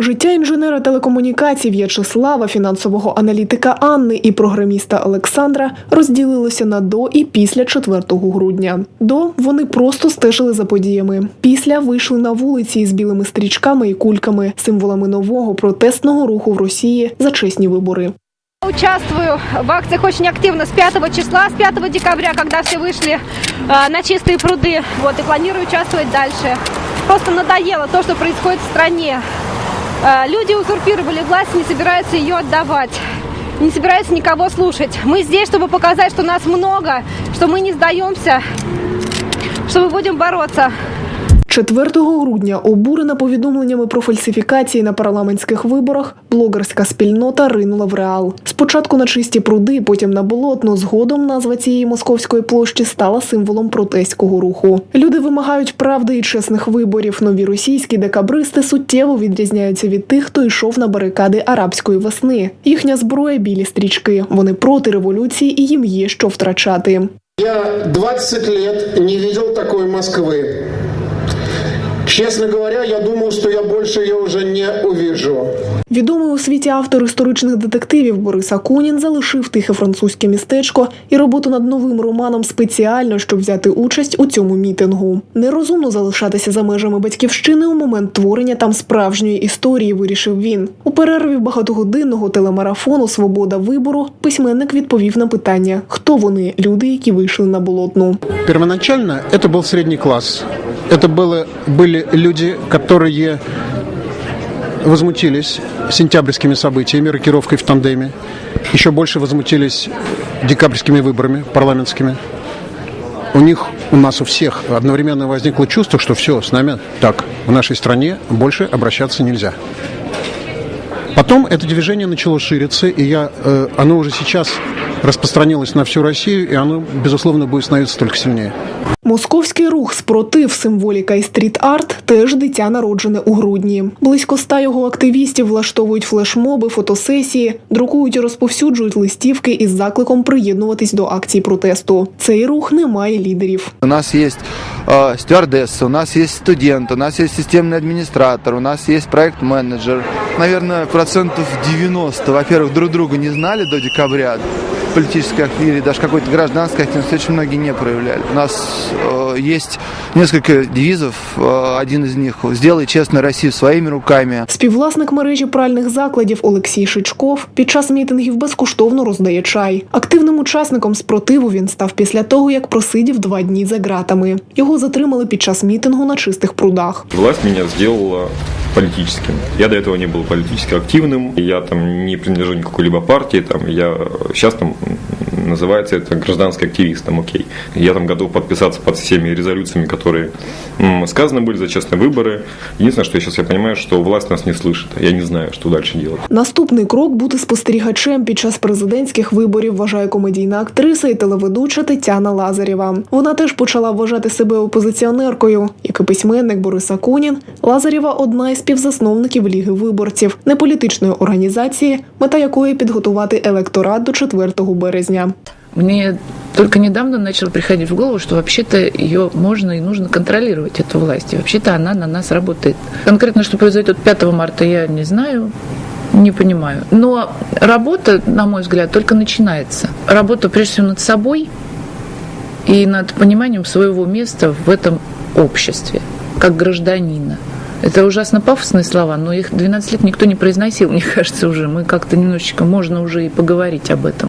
Життя інженера телекомунікацій В'ячеслава, фінансового аналітика Анни і програміста Олександра розділилося на до і після 4 грудня. До вони просто стежили за подіями. Після вийшли на вулиці із білими стрічками і кульками, символами нового протестного руху в Росії за чесні вибори. Участвую в акциях очень активно с 5 числа, с 5 декабря, когда все вышли э, на чистые пруды. Вот, и планирую участвовать дальше. Просто надоело то, что происходит в стране. Э, люди узурпировали власть, не собираются ее отдавать. Не собираются никого слушать. Мы здесь, чтобы показать, что нас много, что мы не сдаемся, что мы будем бороться. 4 грудня, обурена повідомленнями про фальсифікації на парламентських виборах, блогерська спільнота ринула в реал. Спочатку на чисті пруди, потім на болотну. Згодом назва цієї московської площі стала символом протестського руху. Люди вимагають правди і чесних виборів. Нові російські декабристи суттєво відрізняються від тих, хто йшов на барикади арабської весни. Їхня зброя білі стрічки. Вони проти революції і їм є що втрачати. Я 20 лет не видел такой Москвы. Честно говоря, я думал, что я больше ее уже не увижу. Відомий у світі автор історичних детективів Борис Акунін залишив тихе французьке містечко і роботу над новим романом спеціально, щоб взяти участь у цьому мітингу. Нерозумно залишатися за межами батьківщини у момент творення там справжньої історії, вирішив він. У перерві багатогодинного телемарафону Свобода вибору письменник відповів на питання: хто вони, люди, які вийшли на болотну. Первоначально это был средний класс. Это было, были люди, которые возмутились сентябрьскими событиями, рокировкой в тандеме. Еще больше возмутились декабрьскими выборами парламентскими. У них, у нас у всех одновременно возникло чувство, что все, с нами так, в нашей стране больше обращаться нельзя. Потом это движение начало шириться, и я, э, оно уже сейчас распространилось на всю Россию, и оно, безусловно, будет становиться только сильнее. Московський рух спротив, символіка і стріт-арт теж дитя народжене у грудні. Близько ста його активістів влаштовують флешмоби, фотосесії, друкують і розповсюджують листівки із закликом приєднуватись до акцій протесту. Цей рух не має лідерів. У нас есть э, стюардесса, у нас есть студент, у нас есть системный администратор, у нас есть проект-менеджер. Наверное, процентов 90, во-первых, друг друга не знали до декабря. Политической активности или даже какой-то гражданской активности очень многие не проявляли. У нас э, есть несколько девизов. Э, один из них «Сделай честно Россию своими руками». Співвласник мережі пральних закладів Олексій Шичков під час мітингів безкоштовно роздає чай. Активним учасником спротиву він став після того, як просидів два дні за ґратами. Його затримали під час мітингу на чистих прудах. Власть меня сделала политическим. Я до этого не был политически активным, я там не принадлежу ни какой-либо партии, там я сейчас там м, называется это гражданский активист, там окей. Я там готов подписаться под всеми резолюциями, которые м, сказаны были за честные выборы. Единственное, что я сейчас я понимаю, что власть нас не слышит. Я не знаю, что дальше делать. Наступний крок бути спостерігачем під час президентських виборів, вважає комедійна актриса і телеведуча Тетяна Лазарєва. Вона теж почала вважати себе опозиціонеркою. Як і письменник Борис Акунін, Лазарєва одна із співзасновників Ліги виборців, неполітичної організації, мета якої підготувати електорат до 4 березня. Мне только недавно начало приходить в голову, что вообще-то ее можно и нужно контролировать, эту власть. И вообще-то она на нас работает. Конкретно, что произойдет 5 марта, я не знаю, не понимаю. Но работа, на мой взгляд, только начинается. Работа, прежде всего, над собой и над пониманием своего места в этом обществе, как гражданина. Это ужасно пафосные слова, но их 12 лет никто не произносил, мне кажется, уже. Мы как-то немножечко, можно уже и поговорить об этом.